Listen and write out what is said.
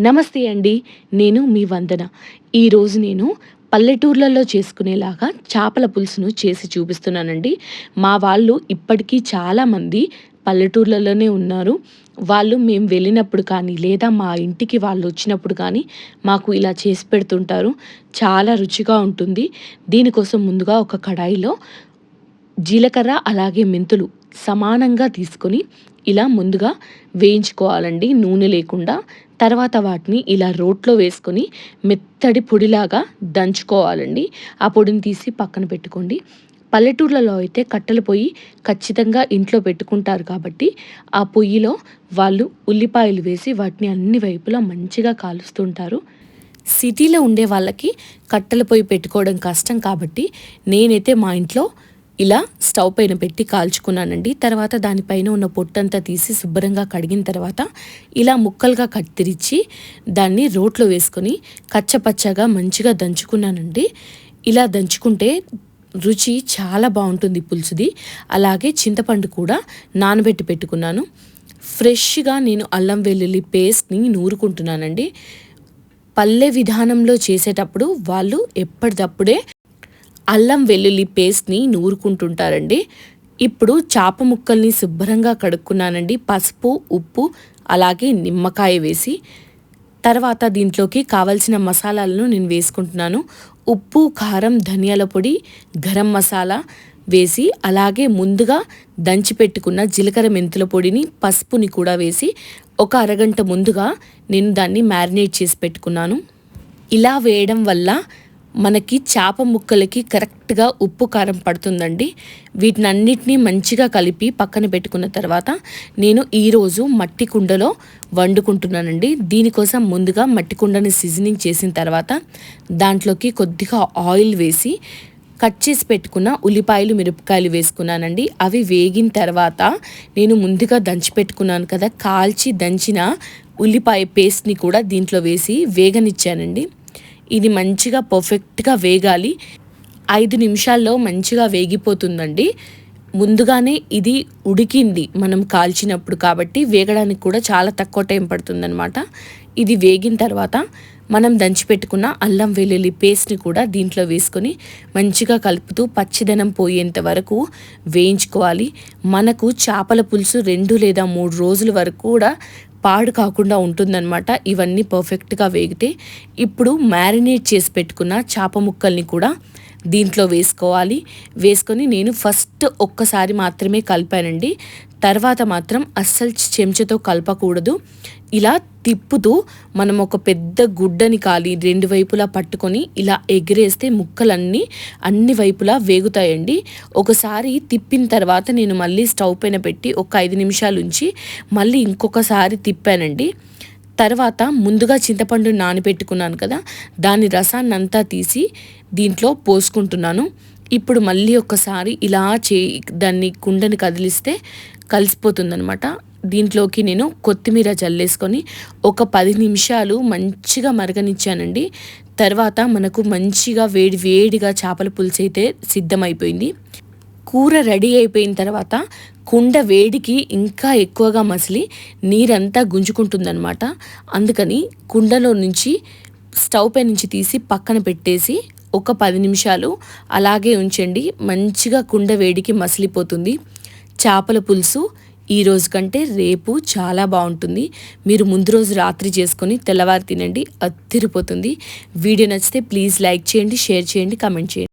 నమస్తే అండి నేను మీ వందన. ఈరోజు నేను పల్లెటూర్లలో చేసుకునేలాగా చేపల పులుసును చేసి చూపిస్తున్నానండి. మా వాళ్ళు ఇప్పటికీ చాలామంది పల్లెటూర్లలోనే ఉన్నారు. వాళ్ళు మేము వెళ్ళినప్పుడు కానీ లేదా మా ఇంటికి వాళ్ళు వచ్చినప్పుడు కానీ మాకు ఇలా చేసి పెడుతుంటారు. చాలా రుచిగా ఉంటుంది. దీనికోసం ముందుగా ఒక కడాయిలో జీలకర్ర అలాగే మెంతులు సమానంగా తీసుకొని ఇలా ముందుగా వేయించుకోవాలండి. నూనె లేకుండా తర్వాత వాటిని ఇలా రోట్లో వేసుకొని మెత్తడి పొడిలాగా దంచుకోవాలండి. ఆ పొడిని తీసి పక్కన పెట్టుకోండి. పల్లెటూర్లలో అయితే కట్టెల పొయ్యి ఖచ్చితంగా ఇంట్లో పెట్టుకుంటారు కాబట్టి ఆ పొయ్యిలో వాళ్ళు ఉల్లిపాయలు వేసి వాటిని అన్ని వైపులా మంచిగా కాలుస్తుంటారు. సిటీలో ఉండే వాళ్ళకి కట్టెల పొయ్యి పెట్టుకోవడం కష్టం కాబట్టి నేనైతే మా ఇంట్లో ఇలా స్టవ్ పైన పెట్టి కాల్చుకున్నానండి. తర్వాత దానిపైన ఉన్న పొట్టంతా తీసి శుభ్రంగా కడిగిన తర్వాత ఇలా ముక్కలుగా కత్తిరించి దాన్ని రోట్లో వేసుకొని కచ్చపచ్చగా మంచిగా దంచుకున్నానండి. ఇలా దంచుకుంటే రుచి చాలా బాగుంటుంది పులుసుది. అలాగే చింతపండు కూడా నానబెట్టి పెట్టుకున్నాను. ఫ్రెష్గా నేను అల్లం వెల్లుల్లి పేస్ట్ని నూరుకుంటున్నానండి. పల్లె విధానంలో చేసేటప్పుడు వాళ్ళు ఎప్పటికప్పుడే అల్లం వెల్లుల్లి పేస్ట్ని నూరుకుంటుంటారండి. ఇప్పుడు చేప ముక్కల్ని శుభ్రంగా కడుక్కున్నానండి. పసుపు ఉప్పు అలాగే నిమ్మకాయ వేసి. తర్వాత దీంట్లోకి కావలసిన మసాలాలను నేను వేసుకుంటున్నాను. ఉప్పు కారం ధనియాల పొడి గరం మసాలా వేసి అలాగే ముందుగా దంచి పెట్టుకున్న జీలకర్ర మెంతుల పొడిని పసుపుని కూడా వేసి ఒక అరగంట ముందుగా నేను దాన్ని మ్యారినేట్ చేసి పెట్టుకున్నాను. ఇలా వేయడం వల్ల మనకి చేప ముక్కలకి కరెక్ట్గా ఉప్పు కారం పడుతుందండి. వీటిని అన్నిటినీ మంచిగా కలిపి పక్కన పెట్టుకున్న తర్వాత నేను ఈరోజు మట్టి కుండలో వండుకుంటున్నానండి. దీనికోసం ముందుగా మట్టి కుండని సీజనింగ్ చేసిన తర్వాత దాంట్లోకి కొద్దిగా ఆయిల్ వేసి కట్ చేసి పెట్టుకున్న ఉల్లిపాయలు మిరపకాయలు వేసుకున్నానండి. అవి వేగిన తర్వాత నేను ముందుగా దంచి పెట్టుకున్నాను కదా కాల్చి దంచిన ఉల్లిపాయ పేస్ట్ని కూడా దీంట్లో వేసి వేగనిచ్చానండి. ఇది మంచిగా పర్ఫెక్ట్గా వేగాలి. ఐదు నిమిషాల్లో మంచిగా వేగిపోతుందండి. ముందుగానే ఇది ఉడికింది మనం కాల్చినప్పుడు కాబట్టి వేగడానికి కూడా చాలా తక్కువ టైం పడుతుందనమాట ఇది వేగిన తర్వాత మనం దంచిపెట్టుకున్న అల్లం వెల్లుల్లి పేస్ట్ని కూడా దీంట్లో వేసుకొని మంచిగా కలుపుతూ పచ్చిదనం పోయేంత వరకు వేయించుకోవాలి. మనకు చేపల పులుసు రెండు లేదా మూడు రోజుల వరకు కూడా పాడు కాకుండా ఉంటుందన్నమాట. ఇవన్నీ పర్ఫెక్ట్గా వేగితే ఇప్పుడు మ్యారినేట్ చేసి పెట్టుకున్న చేప ముక్కల్ని కూడా దీంట్లో వేసుకోవాలి. వేసుకొని నేను ఫస్ట్ ఒక్కసారి మాత్రమే కలిపానండి. తర్వాత మాత్రం అస్సలు చెంచాతో కలపకూడదు. ఇలా తిప్పుతూ మనం ఒక పెద్ద గుడ్డని కాలి రెండు వైపులా పట్టుకొని ఇలా ఎగిరేస్తే ముక్కలన్నీ అన్ని వైపులా వేగుతాయండి. ఒకసారి తిప్పిన తర్వాత నేను మళ్ళీ స్టవ్ పైన పెట్టి ఒక ఐదు నిమిషాలు ఉంచి మళ్ళీ ఇంకొకసారి తిప్పానండి. తర్వాత ముందుగా చింతపండు నానబెట్టుకున్నాను కదా దాని రసాన్ని అంతా తీసి దీంట్లో పోసుకుంటున్నాను. ఇప్పుడు మళ్ళీ ఒకసారి ఇలా చే దాన్ని కుండని కదిలిస్తే కలిసిపోతుందనమాట దీంట్లోకి నేను కొత్తిమీర చల్లేసుకొని ఒక పది నిమిషాలు మంచిగా మరగనిచ్చానండి. తర్వాత మనకు మంచిగా వేడి వేడిగా చేపల పులుసు అయితే సిద్ధమైపోయింది. కూర రెడీ అయిపోయిన తర్వాత కుండ వేడికి ఇంకా ఎక్కువగా మసిలి నీరంతా గుంజుకుంటుందన్నమాట. అందుకని కుండలో నుంచి స్టవ్ పై నుంచి తీసి పక్కన పెట్టేసి ఒక పది నిమిషాలు అలాగే ఉంచండి. మంచిగా కుండ వేడికి మసిలిపోతుంది. చేపల పులుసు ఈ రోజు కంటే రేపు చాలా బాగుంటుంది. మీరు ముందు రోజు రాత్రి చేసుకొని తెల్లవారు తినండి అత్తిరిపోతుంది వీడియో నచ్చితే ప్లీజ్ లైక్ చేయండి షేర్ చేయండి కమెంట్ చేయండి.